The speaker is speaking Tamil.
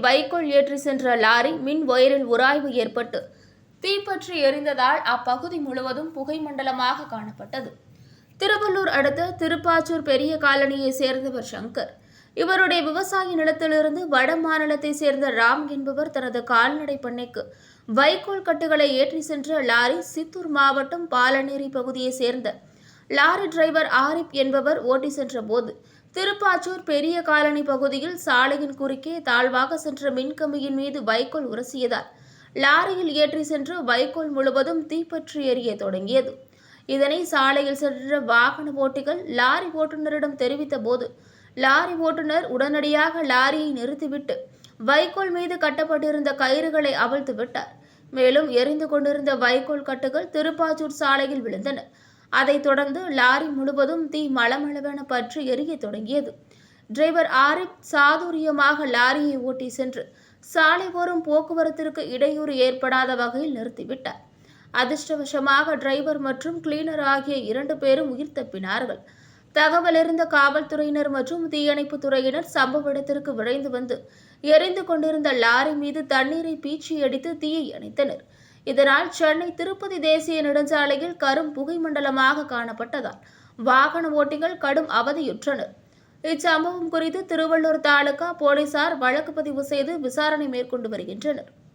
வைக்கோல் ஏற்றி சென்ற லாரி மின் ஒயரில் உராய்வு ஏற்பட்டு தீப்பற்றி எரிந்ததால் அப்பகுதி முழுவதும் புகை மண்டலமாக காணப்பட்டது. திருவள்ளூர் அடுத்த திருப்பாச்சூர் பெரிய காலனியை சேர்ந்தவர் சங்கர். இவருடைய விவசாய நிலத்திலிருந்து வட மாநிலத்தை சேர்ந்த ராம் என்பவர் தனது கால்நடை பண்ணைக்கு வைக்கோல் கட்டுகளை ஏற்றி சென்ற லாரி சித்தூர் மாவட்டம் பாலநேரி பகுதியை சேர்ந்த லாரி டிரைவர் ஆரிப் என்பவர் ஓட்டி சென்ற போது திருப்பாச்சூர் பெரிய காலனி பகுதியில் சாலையின் குறுக்கே தாழ்வாக சென்ற மின்கம்பியின் மீது வைக்கோல் உரசியதால் லாரியில் ஏற்றி சென்று வைக்கோல் முழுவதும் தீப்பற்றி எரிய தொடங்கியது. இதனை சாலையில் சென்ற வாகன ஓட்டிகள் லாரி ஓட்டுநரிடம் தெரிவித்த போது லாரி ஓட்டுநர் உடனடியாக லாரியை நிறுத்திவிட்டு வைக்கோல் மீது கட்டப்பட்டிருந்த கயிறுகளை அவிழ்த்து விட்டார். மேலும் எரிந்து கொண்டிருந்த வைக்கோல் கட்டுகள் திருப்பாச்சூர் சாலையில் விழுந்தன. அதைத் தொடர்ந்து லாரி முழுவதும் தீ மளமளவென பற்றி எரிய தொடங்கியது. டிரைவர் ஆரிப் சாதுரியமாக லாரியை ஓட்டி சென்று சாலை ஓரம் போக்குவரத்திற்கு இடையூறு ஏற்படாத வகையில் நிறுத்திவிட்டார். அதிர்ஷ்டவசமாக டிரைவர் மற்றும் கிளீனர் ஆகிய இரண்டு பேரும் உயிர் தப்பினார்கள். தகவல் இருந்த காவல்துறையினர் மற்றும் தீயணைப்பு துறையினர் சம்பவ இடத்திற்கு விரைந்து வந்து எரிந்து கொண்டிருந்த லாரி மீது தண்ணீரை பீச்சி அடித்து தீயை அணைத்தனர். இதனால் சென்னை திருப்பதி தேசிய நெடுஞ்சாலையில் கரும் புகை மண்டலமாக காணப்பட்டதால் வாகன ஓட்டிகள் கடும் அவதியுற்றனர். இச்சம்பவம் குறித்து திருவள்ளூர் தாலுகா போலீசார் வழக்கு பதிவு செய்து விசாரணை மேற்கொண்டு வருகின்றனர்.